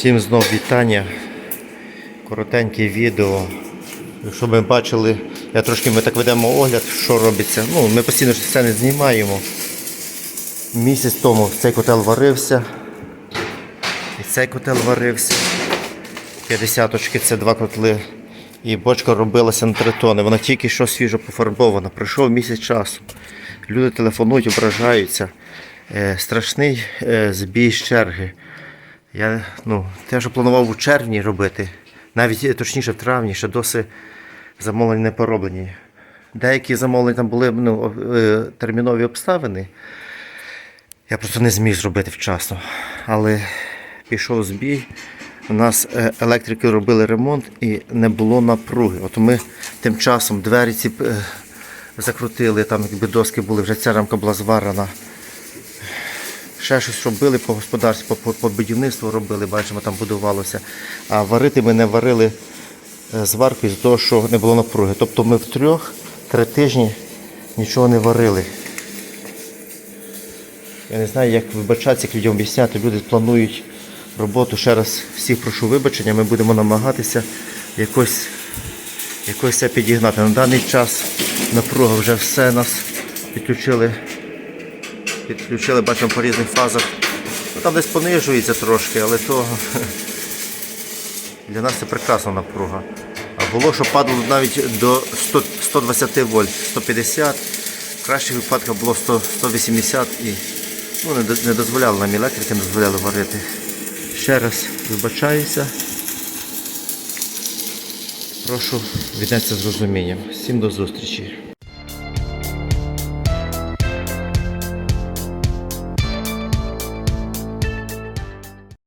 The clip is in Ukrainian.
Всім знов вітання. Коротеньке відео. Щоб ви бачили, я трошки ми так ведемо огляд, що робиться. Ну, ми постійно ж це не знімаємо. Місяць тому цей котел варився. І цей котел варився. 50 це два котли. І бочка робилася на 3 тони. Вона тільки що свіжо пофарбована. Пройшов місяць часу. Люди телефонують, ображаються. Е, страшний е, збій з черги. Я ну, те, що планував у червні робити, навіть е, точніше в травні, ще досі замовлення не пороблені. Деякі замовлення там були ну, е, термінові обставини. Я просто не зміг зробити вчасно. Але пішов збій. У нас е, електрики робили ремонт і не було напруги. От ми тим часом двері ці закрутили, там якби доски були, вже ця рамка була зварена. Ще щось робили по господарству, по, по, будівництву робили, бачимо, там будувалося. А варити ми не варили е, зварку з того, що не було напруги. Тобто ми втрьох три тижні нічого не варили. Я не знаю, як вибачатися, як людям об'ясняти. Люди планують роботу. Ще раз всіх прошу вибачення. Ми будемо намагатися якось, якось це підігнати. На даний час напруга вже все нас підключили. Підключили, бачимо по різних фазах. Ну, там десь понижується трошки, але то для нас це прекрасна напруга. А було, що падало навіть до 100, 120 вольт, 150. В кращих випадках було 100, 180 і ну, не, не дозволяли нам електрики, не дозволяли варити. Ще раз вибачаюся. Прошу віднести з розумінням. Всім до зустрічі.